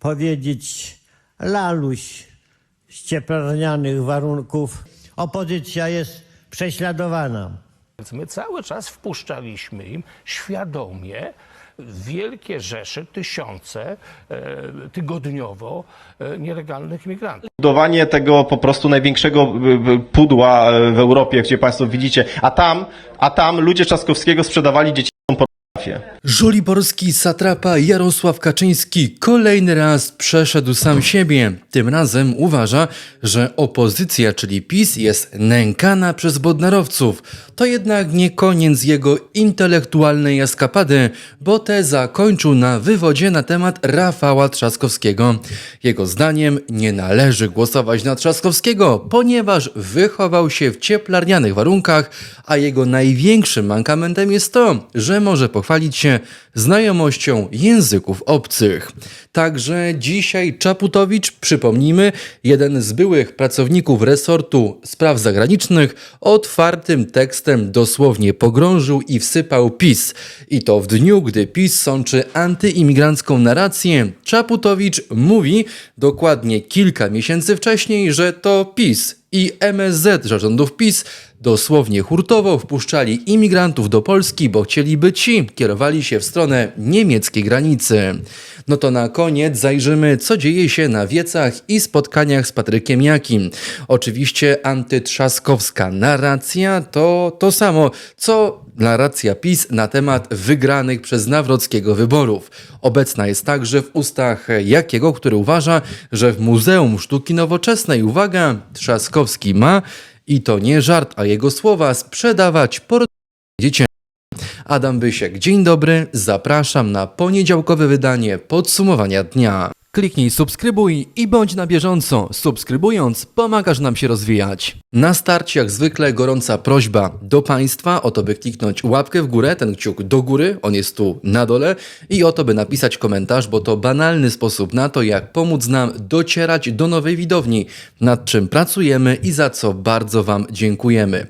powiedzieć, laluś z cieplarnianych warunków. Opozycja jest prześladowana. Więc my cały czas wpuszczaliśmy im świadomie wielkie rzesze, tysiące e, tygodniowo e, nielegalnych migrantów. budowanie tego po prostu największego y, pudła y, w Europie, gdzie Państwo widzicie, a tam, a tam ludzie Trzaskowskiego sprzedawali dzieci pornografię. Żoliborski satrapa Jarosław Kaczyński kolejny raz przeszedł sam siebie. Tym razem uważa, że opozycja, czyli PiS, jest nękana przez bodnarowców. To jednak nie koniec jego intelektualnej eskapady, bo te zakończył na wywodzie na temat Rafała Trzaskowskiego. Jego zdaniem nie należy głosować na Trzaskowskiego, ponieważ wychował się w cieplarnianych warunkach, a jego największym mankamentem jest to, że może pochwalić się znajomością języków obcych. Także dzisiaj Czaputowicz, przypomnijmy, jeden z byłych pracowników resortu spraw zagranicznych, otwartym tekstem dosłownie pogrążył i wsypał PiS. I to w dniu, gdy PiS sączy antyimigrancką narrację, Czaputowicz mówi dokładnie kilka miesięcy wcześniej, że to PiS i MSZ rządów PiS dosłownie hurtowo wpuszczali imigrantów do Polski, bo chcieliby ci kierowali się w stronę niemieckiej granicy. No to na koniec zajrzymy, co dzieje się na wiecach i spotkaniach z Patrykiem Jakim. Oczywiście antytrzaskowska narracja to to samo, co narracja PiS na temat wygranych przez Nawrockiego wyborów. Obecna jest także w ustach Jakiego, który uważa, że w Muzeum Sztuki Nowoczesnej, uwaga, Trzaskowski ma, i to nie żart, a jego słowa, sprzedawać por... dziecię. Adam Bysiek, dzień dobry, zapraszam na poniedziałkowe wydanie podsumowania dnia. Kliknij subskrybuj i bądź na bieżąco. Subskrybując, pomagasz nam się rozwijać. Na starcie, jak zwykle, gorąca prośba do Państwa o to, by kliknąć łapkę w górę, ten kciuk do góry, on jest tu na dole, i o to, by napisać komentarz, bo to banalny sposób na to, jak pomóc nam docierać do nowej widowni, nad czym pracujemy i za co bardzo Wam dziękujemy.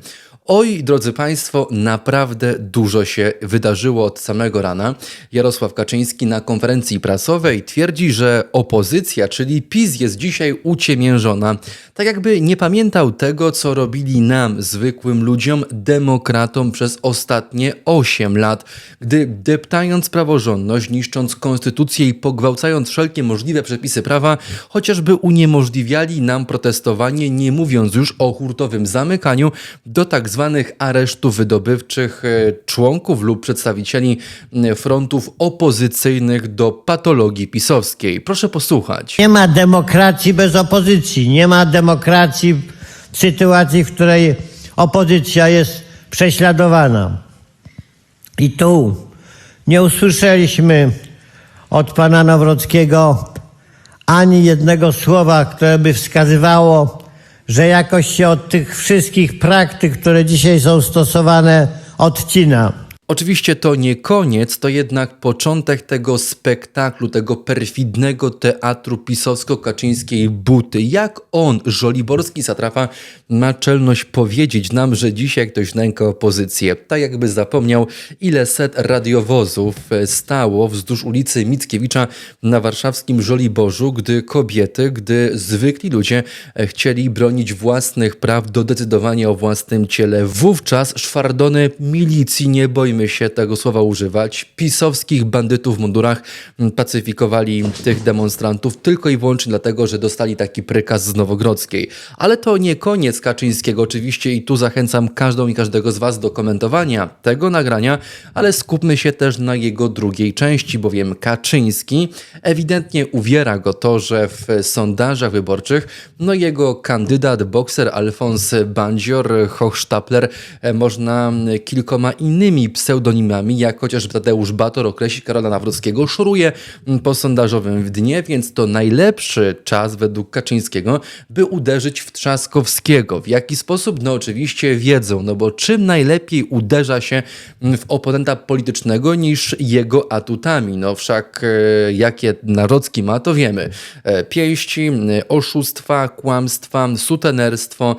Oj, drodzy Państwo, naprawdę dużo się wydarzyło od samego rana. Jarosław Kaczyński na konferencji prasowej twierdzi, że opozycja, czyli PiS, jest dzisiaj uciemiężona. Tak jakby nie pamiętał tego, co robili nam, zwykłym ludziom, demokratom przez ostatnie 8 lat, gdy deptając praworządność, niszcząc konstytucję i pogwałcając wszelkie możliwe przepisy prawa, chociażby uniemożliwiali nam protestowanie, nie mówiąc już o hurtowym zamykaniu do tak zwanych aresztów wydobywczych e, członków lub przedstawicieli frontów opozycyjnych do patologii pisowskiej. Proszę posłuchać. Nie ma demokracji bez opozycji. Nie ma demokracji w sytuacji, w której opozycja jest prześladowana. I tu nie usłyszeliśmy od pana Nawrockiego ani jednego słowa, które by wskazywało, że jakoś się od tych wszystkich praktyk, które dzisiaj są stosowane, odcina. Oczywiście to nie koniec, to jednak początek tego spektaklu, tego perfidnego teatru pisowsko-kaczyńskiej buty. Jak on, żoliborski satrapa, ma czelność powiedzieć nam, że dzisiaj ktoś nęka opozycję? Tak jakby zapomniał, ile set radiowozów e, stało wzdłuż ulicy Mickiewicza na warszawskim Żoliborzu, gdy kobiety, gdy zwykli ludzie e, chcieli bronić własnych praw do decydowania o własnym ciele. Wówczas szwardony milicji, nie bojmy się tego słowa używać, pisowskich bandytów w mundurach m, pacyfikowali tych demonstrantów tylko i wyłącznie dlatego, że dostali taki prykaz z Nowogrodzkiej. Ale to nie koniec Kaczyńskiego oczywiście i tu zachęcam każdą i każdego z Was do komentowania tego nagrania, ale skupmy się też na jego drugiej części, bowiem Kaczyński ewidentnie uwiera go to, że w sondażach wyborczych no jego kandydat, bokser Alfons Bandzior, Hochstapler e, można kilkoma innymi pseudonimami, jak chociażby Tadeusz Bator określi Karola Nawrockiego, szoruje po sondażowym dnie, więc to najlepszy czas według Kaczyńskiego, by uderzyć w Trzaskowskiego. W jaki sposób? No oczywiście wiedzą, no bo czym najlepiej uderza się w oponenta politycznego niż jego atutami? No wszak e, jakie Narocki ma, to wiemy. E, Pięści, oszustwa, kłamstwa, sutenerstwo,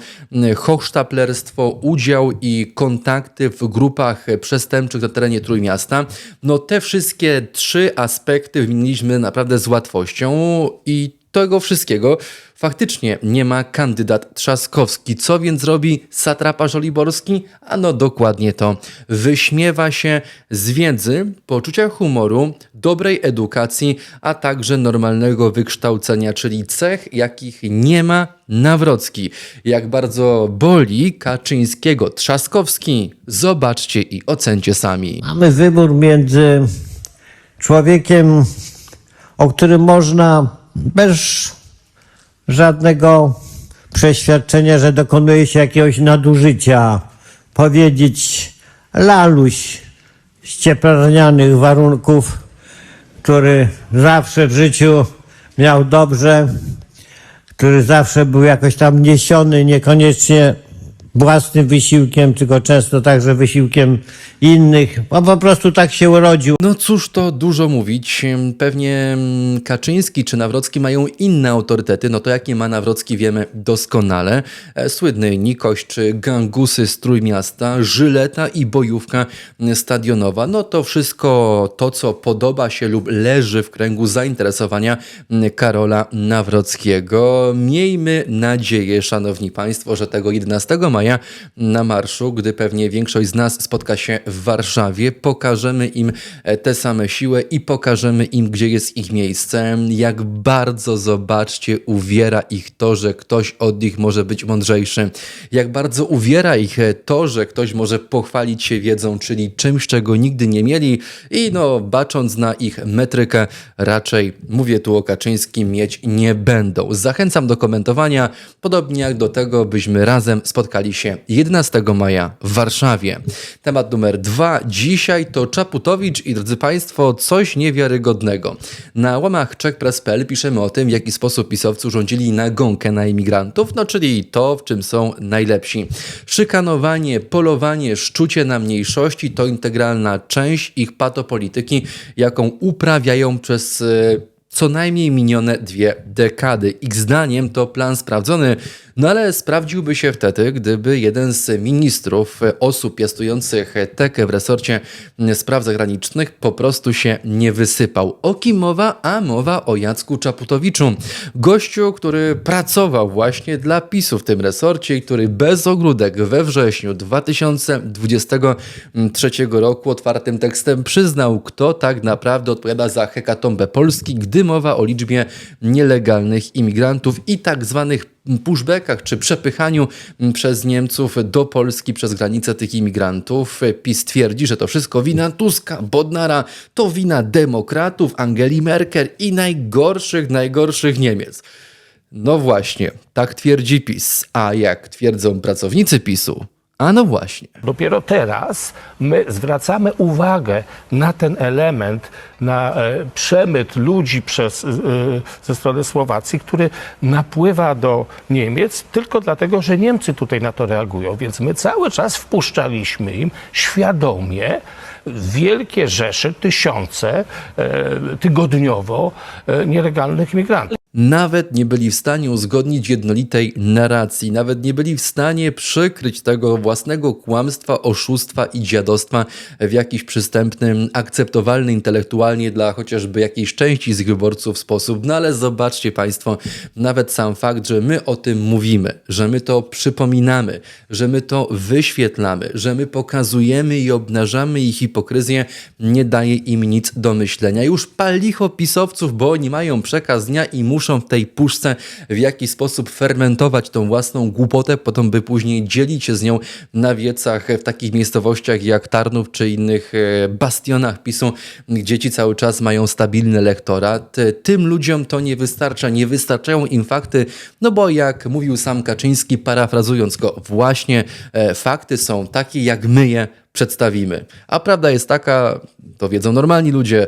hochsztaplerstwo, udział i kontakty w grupach przestępczych, Zastępczych na terenie Trójmiasta. No te wszystkie trzy aspekty wymieniliśmy naprawdę z łatwością i tego wszystkiego faktycznie nie ma kandydat Trzaskowski. Co więc robi satrapa Żoliborski? Ano dokładnie to. Wyśmiewa się z wiedzy, poczucia humoru, dobrej edukacji, a także normalnego wykształcenia, czyli cech, jakich nie ma Nawrocki. Jak bardzo boli Kaczyńskiego Trzaskowski, zobaczcie i ocencie sami. Mamy wybór między człowiekiem, o którym można bez żadnego przeświadczenia, że dokonuje się jakiegoś nadużycia, powiedzieć laluś z cieplarnianych warunków, który zawsze w życiu miał dobrze, który zawsze był jakoś tam niesiony, niekoniecznie własnym wysiłkiem, tylko często także wysiłkiem innych, bo po prostu tak się urodził. No cóż to dużo mówić. Pewnie Kaczyński czy Nawrocki mają inne autorytety. No to jakie ma Nawrocki wiemy doskonale. E, Słynny Nikoś czy Gangusy z Trójmiasta, Żyleta i bojówka stadionowa. No to wszystko to, co podoba się lub leży w kręgu zainteresowania Karola Nawrockiego. Miejmy nadzieję, szanowni państwo, że tego 11 maja na marszu, gdy pewnie większość z nas spotka się w Warszawie, pokażemy im e, te same siły i pokażemy im, gdzie jest ich miejsce. Jak bardzo, zobaczcie, uwiera ich to, że ktoś od nich może być mądrzejszy. Jak bardzo uwiera ich e, to, że ktoś może pochwalić się wiedzą, czyli czymś, czego nigdy nie mieli i no, bacząc na ich metrykę, raczej, mówię tu o Kaczyńskim, mieć nie będą. Zachęcam do komentowania, podobnie jak do tego, byśmy razem spotkali się 11 maja w Warszawie. Temat numer dwa. Dzisiaj to Czaputowicz i drodzy Państwo, coś niewiarygodnego. Na łamach czekpress.pl piszemy o tym, w jaki sposób pisowcy urządzili nagonkę na imigrantów, no czyli to, w czym są najlepsi. Szykanowanie, polowanie, szczucie na mniejszości to integralna część ich patopolityki, jaką uprawiają przez... co najmniej minione dwie dekady. Ich zdaniem to plan sprawdzony, no ale sprawdziłby się wtedy, gdyby jeden z ministrów, e, osób piastujących tekę w resorcie spraw zagranicznych po prostu się nie wysypał. O kim mowa? A mowa o Jacku Czaputowiczu. Gościu, który pracował właśnie dla PiSu w tym resorcie i który bez ogródek we wrześniu 2023 roku otwartym tekstem przyznał, kto tak naprawdę odpowiada za hekatombę Polski, gdy mowa o liczbie nielegalnych imigrantów i tak zwanych pushbackach czy przepychaniu przez Niemców do Polski przez granicę tych imigrantów. PiS twierdzi, że to wszystko wina Tuska, Bodnara, to wina demokratów, Angeli Merkel i najgorszych, najgorszych Niemiec. No właśnie, tak twierdzi PiS. A jak twierdzą pracownicy PiSu? A no właśnie. Dopiero teraz my zwracamy uwagę na ten element, na e, przemyt ludzi przez, e, ze strony Słowacji, który napływa do Niemiec tylko dlatego, że Niemcy tutaj na to reagują. Więc my cały czas wpuszczaliśmy im świadomie wielkie rzesze, tysiące e, tygodniowo e, nielegalnych migrantów. Nawet nie byli w stanie uzgodnić jednolitej narracji, nawet nie byli w stanie przykryć tego własnego kłamstwa, oszustwa i dziadostwa w jakiś przystępny, akceptowalny intelektualnie dla chociażby jakiejś części z wyborców sposób. No ale zobaczcie Państwo, nawet sam fakt, że my o tym mówimy, że my to przypominamy, że my to wyświetlamy, że my pokazujemy i obnażamy ich hipokryzję, nie daje im nic do myślenia. Już pal licho pisowców, bo oni mają przekaz dnia i muszą w tej puszce w jakiś sposób fermentować tą własną głupotę, po to, by później dzielić się z nią na wiecach w takich miejscowościach jak Tarnów czy innych e, bastionach PiSu, gdzie ci cały czas mają stabilny elektorat. Tym ludziom to nie wystarcza, nie wystarczają im fakty, no bo jak mówił sam Kaczyński, parafrazując go, właśnie e, fakty są takie, jak my je przedstawimy. A prawda jest taka, to wiedzą normalni ludzie,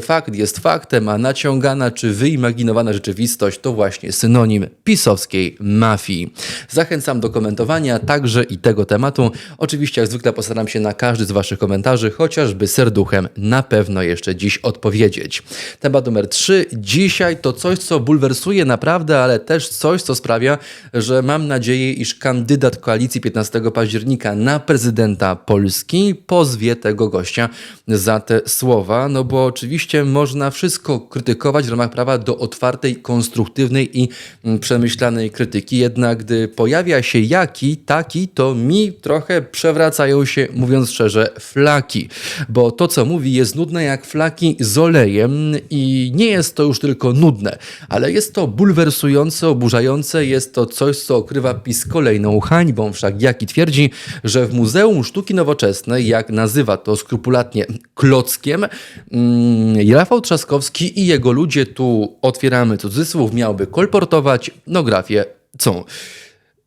fakt jest faktem, a naciągana czy wyimaginowana rzeczywistość to właśnie synonim pisowskiej mafii. Zachęcam do komentowania także i tego tematu. Oczywiście jak zwykle postaram się na każdy z Waszych komentarzy, chociażby serduchem, na pewno jeszcze dziś odpowiedzieć. Temat numer 3. Dzisiaj to coś, co bulwersuje naprawdę, ale też coś, co sprawia, że mam nadzieję, iż kandydat koalicji 15 października na prezydenta Polski Kaczyński pozwie tego gościa za te słowa, no bo oczywiście można wszystko krytykować w ramach prawa do otwartej, konstruktywnej i mm, przemyślanej krytyki, jednak gdy pojawia się jaki, taki, to mi trochę przewracają się, mówiąc szczerze, flaki, bo to, co mówi, jest nudne jak flaki z olejem i nie jest to już tylko nudne, ale jest to bulwersujące, oburzające, jest to coś, co okrywa PiS kolejną hańbą. Wszak Jaki twierdzi, że w Muzeum Sztuki Nowoczesnej, jak nazywa to skrupulatnie klockiem, mm, Rafał Trzaskowski i jego ludzie, tu otwieramy cudzysłów, miałby kolportować nografię co?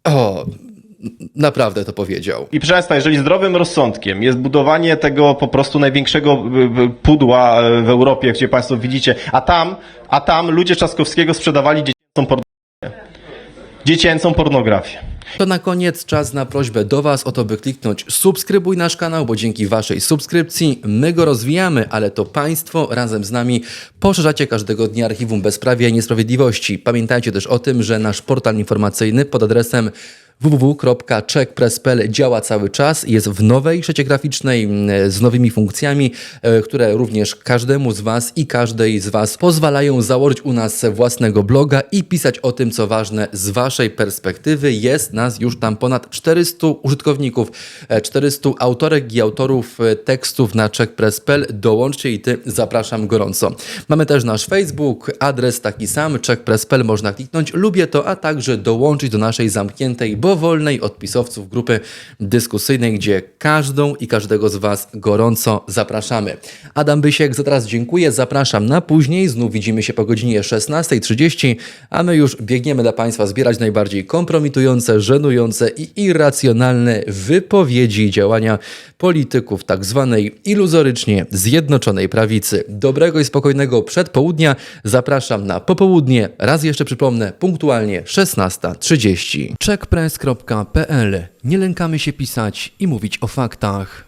O, naprawdę to powiedział. I proszę Państwa, jeżeli zdrowym rozsądkiem jest budowanie tego po prostu największego pudła w Europie, gdzie Państwo widzicie, a tam, a tam ludzie Trzaskowskiego sprzedawali dziecięcą pornografię. Dziecięcą pornografię. To na koniec czas na prośbę do Was o to, by kliknąć subskrybuj nasz kanał, bo dzięki Waszej subskrypcji my go rozwijamy, ale to Państwo razem z nami poszerzacie każdego dnia archiwum bezprawia i niesprawiedliwości. Pamiętajcie też o tym, że nasz portal informacyjny pod adresem www.checkpress.pl działa cały czas, jest w nowej sieci graficznej mm, z nowymi funkcjami, e, które również każdemu z Was i każdej z Was pozwalają założyć u nas własnego bloga i pisać o tym, co ważne z Waszej perspektywy. Jest nas już tam ponad 400 użytkowników, e, 400 autorek i autorów e, tekstów na checkpress.pl. Dołączcie i Ty, zapraszam gorąco. Mamy też nasz Facebook, adres taki sam, checkpress.pl, można kliknąć, lubię to, a także dołączyć do naszej zamkniętej, bo wolnej od pisowców grupy dyskusyjnej, gdzie każdą i każdego z Was gorąco zapraszamy. Adam Bysiek, za teraz dziękuję, zapraszam na później, znów widzimy się po godzinie 16.30, a my już biegniemy dla Państwa zbierać najbardziej kompromitujące, żenujące i irracjonalne wypowiedzi i działania polityków tak zwanej iluzorycznie Zjednoczonej Prawicy. Dobrego i spokojnego przedpołudnia, zapraszam na popołudnie, raz jeszcze przypomnę, punktualnie 16.30. Nie lękamy się pisać i mówić o faktach.